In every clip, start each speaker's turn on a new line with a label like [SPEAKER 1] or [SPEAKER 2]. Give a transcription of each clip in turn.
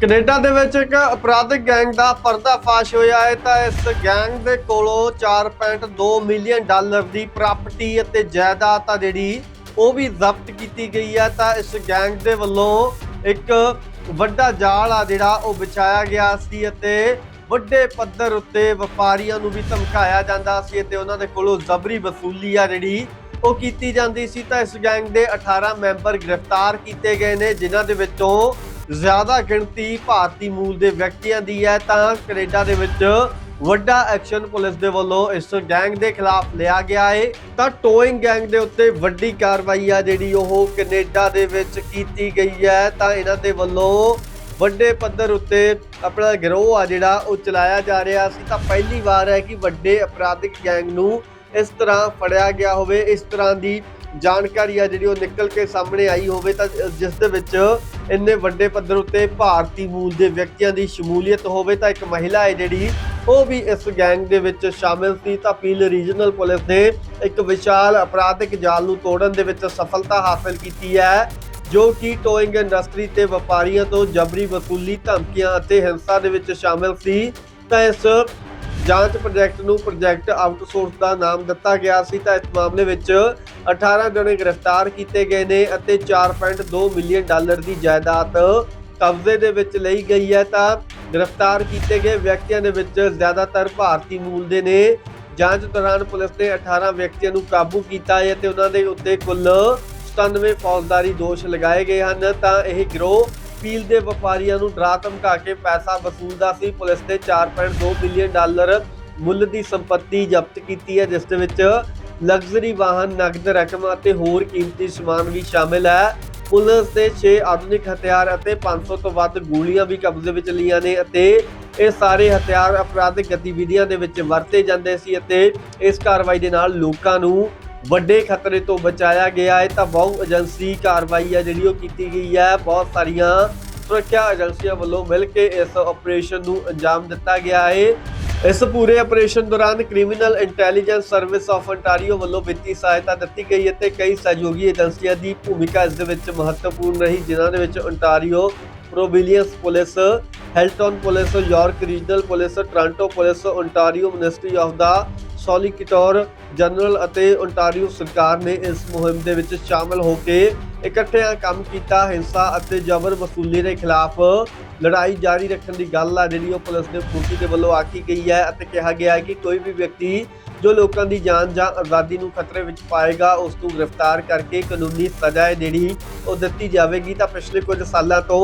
[SPEAKER 1] Canada ਦੇ ਵਿੱਚ ਇੱਕ ਅਪਰਾਧਿਕ ਗੈਂਗ ਦਾ ਪਰਦਾਫਾਸ਼ ਹੋਇਆ ਹੈ, ਤਾਂ ਇਸ ਗੈਂਗ ਦੇ ਕੋਲੋਂ 4.2 ਮਿਲੀਅਨ ਡਾਲਰ ਦੀ ਪ੍ਰਾਪਰਟੀ ਅਤੇ ਜਾਇਦਾਦ ਆ ਜਿਹੜੀ ਉਹ ਵੀ ਜ਼ਬਤ ਕੀਤੀ ਗਈ ਹੈ, ਤਾਂ ਇਸ ਗੈਂਗ ਦੇ ਵੱਲੋਂ ਇੱਕ ਵੱਡਾ ਜਾਲ ਆ ਜਿਹੜਾ ਉਹ ਵਿਛਾਇਆ ਗਿਆ ਸੀ ਅਤੇ ਵੱਡੇ ਪੱਧਰ ਉੱਤੇ ਵਪਾਰੀਆਂ ਨੂੰ ਵੀ ਧਮਕਾਇਆ ਜਾਂਦਾ ਸੀ ਅਤੇ ਉਹਨਾਂ ਦੇ ਕੋਲੋਂ ਜ਼ਬਰੀ ਵਸੂਲੀ ਆ ਜਿਹੜੀ ਉਹ ਕੀਤੀ ਜਾਂਦੀ ਸੀ, ਤਾਂ ਇਸ ਗੈਂਗ ਦੇ 18 ਮੈਂਬਰ ਗ੍ਰਿਫਤਾਰ ਕੀਤੇ ਗਏ ਨੇ, ਜਿਨ੍ਹਾਂ ਦੇ ਵਿੱਚੋਂ ਜ਼ਿਆਦਾ ਗਿਣਤੀ ਭਾਰਤੀ ਮੂਲ ਦੇ ਵਿਅਕਤੀਆਂ ਦੀ ਹੈ, ਤਾਂ ਕੈਨੇਡਾ ਦੇ ਵਿੱਚ ਵੱਡਾ ਐਕਸ਼ਨ ਪੁਲਿਸ ਦੇ ਵੱਲੋਂ ਇਸ ਗੈਂਗ ਦੇ ਖਿਲਾਫ ਲਿਆ ਗਿਆ ਹੈ ਤਾਂ ਟੋਇੰਗ ਗੈਂਗ ਦੇ ਉੱਤੇ ਵੱਡੀ ਕਾਰਵਾਈ ਆ ਜਿਹੜੀ ਉਹ ਕੈਨੇਡਾ ਦੇ ਵਿੱਚ ਕੀਤੀ ਗਈ ਹੈ। ਤਾਂ ਇਹਨਾਂ ਦੇ ਵੱਲੋਂ ਵੱਡੇ ਪੱਧਰ ਉੱਤੇ ਆਪਣਾ ਗਿਰੋਹ ਆ ਜਿਹੜਾ ਉਹ ਚਲਾਇਆ ਜਾ ਰਿਹਾ ਸੀ। ਤਾਂ ਪਹਿਲੀ ਵਾਰ ਹੈ ਕਿ ਵੱਡੇ ਅਪਰਾਧਿਕ ਗੈਂਗ ਨੂੰ ਇਸ ਤਰ੍ਹਾਂ ਫੜਿਆ ਗਿਆ ਹੋਵੇ। ਇਸ ਤਰ੍ਹਾਂ ਦੀ ਜਾਣਕਾਰੀ ਆ ਜਿਹੜੀ ਉਹ ਨਿਕਲ ਕੇ ਸਾਹਮਣੇ ਆਈ ਹੋਵੇ ਤਾਂ ਜਿਸ ਦੇ ਵਿੱਚ ਇੰਨੇ ਵੱਡੇ ਪੱਧਰ ਉੱਤੇ ਭਾਰਤੀ ਮੂਲ ਦੇ ਵਿਅਕਤੀਆਂ ਦੀ ਸ਼ਮੂਲੀਅਤ ਹੋਵੇ ਤਾਂ ਇੱਕ ਮਹਿਲਾ ਹੈ ਜਿਹੜੀ, ਉਹ ਵੀ ਇਸ ਗੈਂਗ ਦੇ ਵਿੱਚ ਸ਼ਾਮਿਲ ਸੀ ਤਾਂ ਪੀਲ ਰੀਜਨਲ ਪੁਲਿਸ ਨੇ ਇੱਕ ਵਿਸ਼ਾਲ ਅਪਰਾਧਿਕ ਜਾਲ ਨੂੰ ਤੋੜਨ ਦੇ ਵਿੱਚ ਸਫਲਤਾ ਹਾਸਲ ਕੀਤੀ ਹੈ, ਜੋ ਕਿ ਟੋਇੰਗ ਇੰਡਸਟਰੀ ਤੇ ਵਪਾਰੀਆਂ ਤੋਂ ਜਬਰੀ ਵਸੂਲੀ ਧਮਕੀਆਂ ਅਤੇ ਹਿੰਸਾ ਦੇ ਵਿੱਚ ਸ਼ਾਮਿਲ ਸੀ। ਤਾਂ ਇਸ ਜਾਂਚ ਪ੍ਰੋਜੈਕਟ ਨੂੰ ਪ੍ਰੋਜੈਕਟ ਆਊਟਸੋਰਸ ਦਾ ਨਾਮ ਦਿੱਤਾ ਗਿਆ ਸੀ ਤਾਂ ਇਸ ਮਾਮਲੇ ਵਿੱਚ 18 ਜਣੇ ਗ੍ਰਿਫਤਾਰ ਕੀਤੇ ਗਏ ਨੇ ਅਤੇ 4.2 ਮਿਲੀਅਨ ਡਾਲਰ ਦੀ ਜਾਇਦਾਦ ਕਬਜ਼ੇ ਦੇ ਵਿੱਚ ਲਈ ਗਈ ਹੈ ਤਾਂ ਗ੍ਰਿਫਤਾਰ ਕੀਤੇ ਗਏ ਵਿਅਕਤੀਆਂ ਦੇ ਵਿੱਚ ਜ਼ਿਆਦਾਤਰ ਭਾਰਤੀ ਮੂਲ ਦੇ ਨੇ। ਜਾਂਚ ਦੌਰਾਨ ਪੁਲਿਸ ਨੇ 18 ਵਿਅਕਤੀਆਂ ਨੂੰ ਕਾਬੂ ਕੀਤਾ ਹੈ ਤੇ ਉਹਨਾਂ ਦੇ ਉੱਤੇ ਕੁੱਲ 97 ਫੌਜਦਾਰੀ ਦੋਸ਼ ਲਗਾਏ ਗਏ ਹਨ ਤਾਂ ਇਹ ਗਿਰੋਹ ਪੀਲ ਦੇ ਵਪਾਰੀਆਂ ਨੂੰ ਡਰਾ ਧਮਕਾ ਕੇ ਪੈਸਾ ਵਸੂਲਦਾ ਸੀ। ਪੁਲਿਸ ਨੇ 4.2 ਬਿਲੀਅਨ ਡਾਲਰ ਮੁੱਲ ਦੀ ਸੰਪਤੀ ਜ਼ਬਤ ਕੀਤੀ ਹੈ, ਜਿਸ ਦੇ ਵਿੱਚ ਲਗਜ਼ਰੀ ਵਾਹਨ, ਨਗਦ ਰਕਮ ਅਤੇ ਹੋਰ ਕੀਮਤੀ ਸਮਾਨ ਵੀ ਸ਼ਾਮਿਲ ਹੈ। ਪੁਲਿਸ ਨੇ 6 ਆਧੁਨਿਕ ਹਥਿਆਰ ਅਤੇ 500 ਤੋਂ ਵੱਧ ਗੋਲੀਆਂ ਵੀ ਕਬਜ਼ੇ ਵਿੱਚ ਲਈਆਂ ਨੇ ਅਤੇ ਇਹ ਸਾਰੇ ਹਥਿਆਰ ਅਪਰਾਧਿਕ ਗਤੀਵਿਧੀਆਂ ਦੇ ਵਿੱਚ ਵਰਤੇ ਜਾਂਦੇ ਸੀ ਅਤੇ ਇਸ ਕਾਰਵਾਈ ਦੇ ਨਾਲ ਲੋਕਾਂ ਨੂੰ ਵੱਡੇ ਖਤਰੇ ਤੋਂ ਬਚਾਇਆ ਗਿਆ ਹੈ, ਤਾਂ ਬਹੁ ਏਜੰਸੀ ਕਾਰਵਾਈ ਹੈ ਜਿਹੜੀ ਉਹ ਕੀਤੀ ਗਈ ਹੈ। ਬਹੁਤ ਸਾਰੀਆਂ ਸੁਰੱਖਿਆ ਏਜੰਸੀਆਂ ਵੱਲੋਂ ਮਿਲ ਕੇ ਇਸ ਆਪਰੇਸ਼ਨ ਨੂੰ ਅੰਜਾਮ ਦਿੱਤਾ ਗਿਆ ਹੈ। ਇਸ ਪੂਰੇ ਆਪਰੇਸ਼ਨ ਦੌਰਾਨ criminal intelligence service of Ontario ਵੱਲੋਂ ਵਿੱਤੀ ਸਹਾਇਤਾ ਦਿੱਤੀ ਗਈ ਹੈ ਤੇ ਕਈ ਸਹਿਯੋਗੀ ਏਜੰਸੀਆਂ ਦੀ ਭੂਮਿਕਾ ਇਸ ਦੇ ਵਿੱਚ ਮਹੱਤਵਪੂਰਨ ਰਹੀ, ਜਿਨ੍ਹਾਂ ਦੇ ਵਿੱਚ Ontario provincial police Halton police York regional police Toronto police ontario ministry of the solicitor general ਅਤੇ ਓਨਟਾਰੀਓ ਸਰਕਾਰ ਨੇ ਇਸ ਮੁਹਿੰਮ ਦੇ ਵਿੱਚ ਸ਼ਾਮਲ ਹੋ ਕੇ ਇਕੱਠਿਆਂ ਕੰਮ ਕੀਤਾ। ਹਿੰਸਾ ਅਤੇ ਜ਼ਬਰ ਵਸੂਲੀ ਦੇ ਖਿਲਾਫ ਲੜਾਈ ਜਾਰੀ ਰੱਖਣ ਦੀ ਗੱਲ ਆ ਜਿਹੜੀ ਉਹ ਪੁਲਿਸ ਦੇ ਫੂਕੀ ਦੇ ਵੱਲੋਂ ਆਖੀ ਗਈ ਹੈ ਅਤੇ ਕਿਹਾ ਗਿਆ ਹੈ ਕਿ ਕੋਈ ਵੀ ਵਿਅਕਤੀ ਜੋ ਲੋਕਾਂ ਦੀ ਜਾਨ ਜਾਂ ਆਜ਼ਾਦੀ ਨੂੰ ਖਤਰੇ ਵਿੱਚ ਪਾਏਗਾ, ਉਸ ਨੂੰ ਗ੍ਰਿਫਤਾਰ ਕਰਕੇ ਕਾਨੂੰਨੀ ਸਜ਼ਾ ਹੈ ਜਿਹੜੀ ਉਹ ਦਿੱਤੀ ਜਾਵੇਗੀ। ਤਾਂ ਪਿਛਲੇ ਕੁਝ ਸਾਲਾਂ ਤੋਂ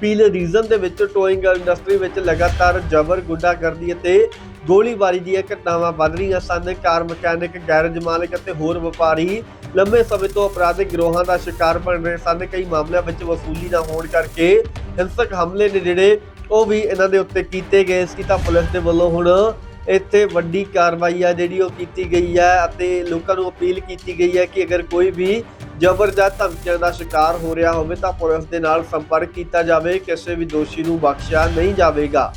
[SPEAKER 1] ਪੀਲ ਰੀਜਨ ਦੇ ਵਿੱਚ ਟੋਇੰਗ ਇੰਡਸਟਰੀ ਵਿੱਚ ਲਗਾਤਾਰ ਜ਼ਬਰ ਗੁੰਡਾਗਰਦੀ ਅਤੇ ਗੋਲੀਬਾਰੀ ਦੀਆਂ ਘਟਨਾਵਾਂ ਵੱਧ ਰਹੀਆਂ ਸਨ। ਕਾਰ ਮਕੈਨਿਕ, ਗੈਰਜ ਮਾਲਕ ਅਤੇ ਹੋਰ ਵਪਾਰੀ ਲੰਬੇ ਸਮੇਂ ਤੋਂ ਅਪਰਾਧਿਕ ਗਰੋਹਾਂ ਦਾ ਸ਼ਿਕਾਰ ਬਣ ਰਹੇ ਸਨ। ਕਈ ਮਾਮਲਿਆਂ ਵਿੱਚ ਵਸੂਲੀ ਨਾ ਹੋਣ ਕਰਕੇ ਹਿੰਸਕ ਹਮਲੇ ਨੇ ਜਿਹੜੇ ਉਹ ਵੀ ਇਹਨਾਂ ਦੇ ਉੱਤੇ ਕੀਤੇ ਗਏ ਸੀ। ਤਾਂ ਪੁਲਿਸ ਦੇ ਵੱਲੋਂ ਹੁਣ ਇੱਥੇ ਵੱਡੀ ਕਾਰਵਾਈ ਆ ਜਿਹੜੀ ਉਹ ਕੀਤੀ ਗਈ ਹੈ ਅਤੇ ਲੋਕਾਂ ਨੂੰ ਅਪੀਲ ਕੀਤੀ ਗਈ ਹੈ ਕਿ ਅਗਰ ਕੋਈ ਵੀ ਜ਼ਬਰ ਜਾਂ ਧਮਕੀਆਂ ਦਾ ਸ਼ਿਕਾਰ ਹੋ ਰਿਹਾ ਹੋਵੇ ਤਾਂ ਪੁਲਿਸ ਦੇ ਨਾਲ ਸੰਪਰਕ ਕੀਤਾ ਜਾਵੇ। ਕਿਸੇ ਵੀ ਦੋਸ਼ੀ ਨੂੰ ਬਖਸ਼ਿਆ ਨਹੀਂ ਜਾਵੇਗਾ।